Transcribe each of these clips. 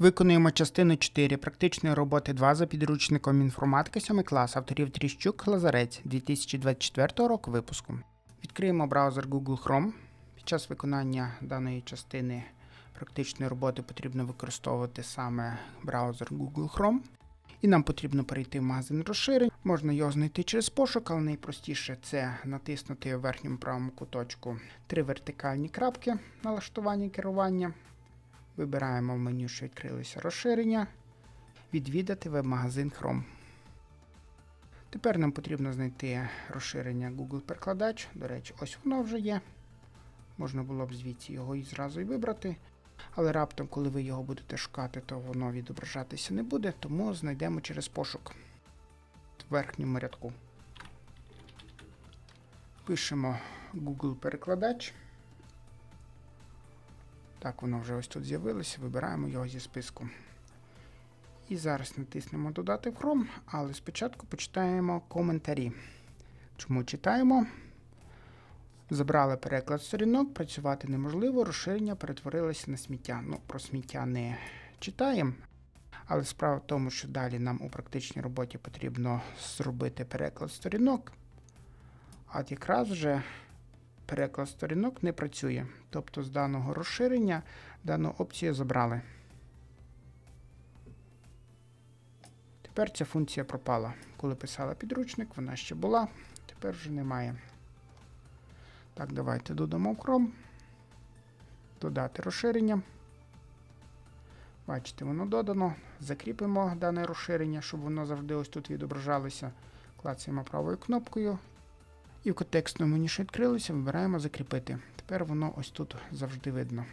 Виконуємо частину 4 практичної роботи 2 за підручником інформатика 7 клас авторів Тріщук Лазарець 2024 року випуску. Відкриємо браузер Google Chrome. Під час виконання даної частини практичної роботи потрібно використовувати саме браузер Google Chrome. І нам потрібно перейти в магазин розширень. Можна його знайти через пошук, але найпростіше це натиснути в верхньому правому куточку три вертикальні крапки налаштування керування. Вибираємо в меню, що відкрилося розширення, відвідати веб-магазин Chrome. Тепер нам потрібно знайти розширення Google Перекладач. До речі, ось воно вже є. Можна було б звідси його і зразу і вибрати. Але раптом, коли ви його будете шукати, то воно відображатися не буде, тому знайдемо через пошук в верхньому рядку. Пишемо Google Перекладач. Так, воно вже ось тут з'явилося, вибираємо його зі списку. І зараз натиснемо Додати в Chrome, але спочатку почитаємо коментарі. Чому читаємо? Забрали переклад сторінок, працювати неможливо, розширення перетворилося на сміття. Ну, про сміття не читаємо. Але справа в тому, що далі нам у практичній роботі потрібно зробити переклад сторінок. А якраз вже переклад сторінок не працює. Тобто з даного розширення дану опцію забрали. Тепер ця функція пропала. Коли писала підручник, вона ще була, тепер вже немає. Так, давайте додамо в Chrome. Додати розширення. Бачите, воно додано. Закріпимо дане розширення, щоб воно завжди ось тут відображалося. Клацаємо правою кнопкою. І в контекстному що відкрилося, вибираємо закріпити. Тепер воно ось тут завжди видно.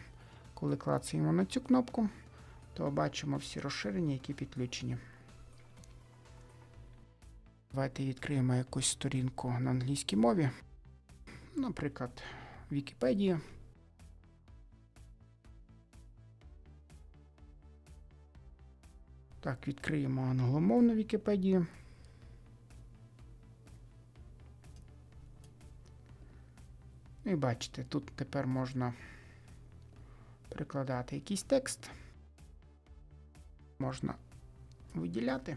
Коли клацаємо на цю кнопку, то бачимо всі розширення, які підключені. Давайте відкриємо якусь сторінку на англійській мові. Наприклад, Вікіпедія. Так, відкриємо англомовну Вікіпедію. І бачите, тут тепер можна перекладати якийсь текст. Можна виділяти.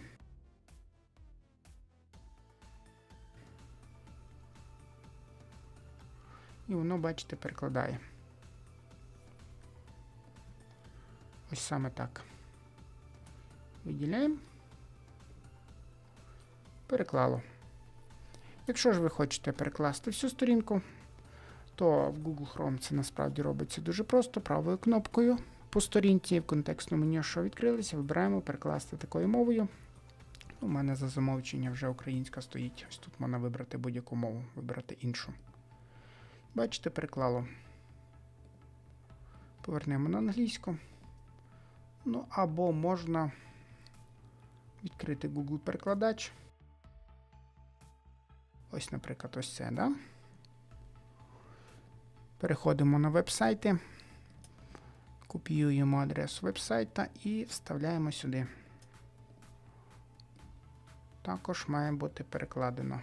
І воно, бачите, перекладає. Ось саме так. Виділяємо. Переклало. Якщо ж ви хочете перекласти всю сторінку, то в Google Chrome це насправді робиться дуже просто. Правою кнопкою по сторінці в контекстному меню, що відкрилися, вибираємо перекласти такою мовою. У мене за замовчення вже українська стоїть. Ось тут можна вибрати будь-яку мову, вибрати іншу. Бачите, переклало. Повернемо на англійську. Ну, або можна відкрити Google перекладач. Ось, наприклад, ось це, да? Переходимо на веб-сайти, копіюємо адресу веб-сайта і вставляємо сюди. Також має бути перекладено.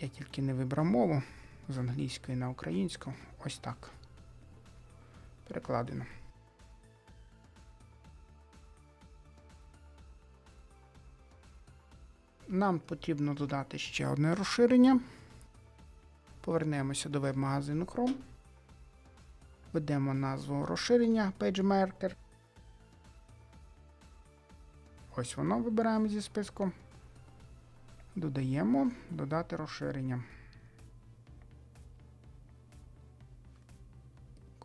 Я тільки не вибрав мову з англійської на українську. Ось так. Перекладено. Нам потрібно додати ще одне розширення. Повернемося до веб-магазину Chrome. Введемо назву розширення PageMarker. Ось воно вибираємо зі списку. Додаємо додати розширення.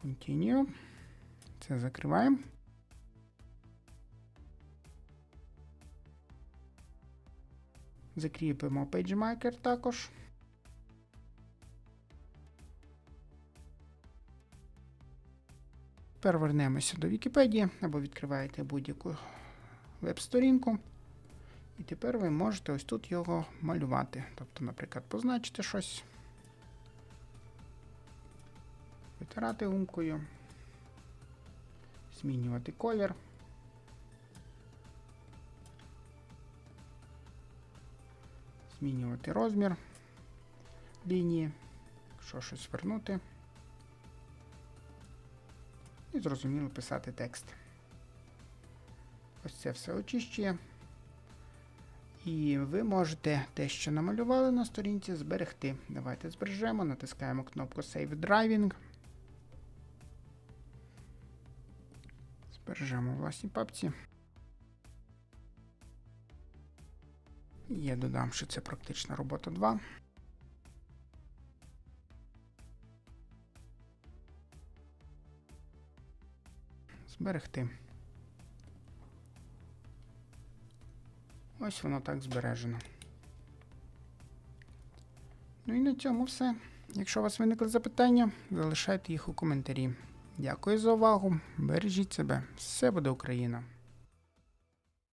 Continue. Це закриваємо. Закріпимо PageMaker також. Тепер до Вікіпедії або відкриваєте будь-яку веб-сторінку. І тепер ви можете ось тут його малювати. Тобто, наприклад, позначити щось, витирати гумкою, змінювати колір. Змінювати розмір лінії, якщо щось вернути. І зрозуміло писати текст. Ось це все очищує. І ви можете те, що намалювали на сторінці, зберегти. Давайте збережемо, натискаємо кнопку Save Driving. Збережемо у власній папці. Я додам, що це практична робота 2. Зберегти. Ось воно так збережено. Ну і на цьому все. Якщо у вас виникли запитання, залишайте їх у коментарі. Дякую за увагу. Бережіть себе. Все буде Україна!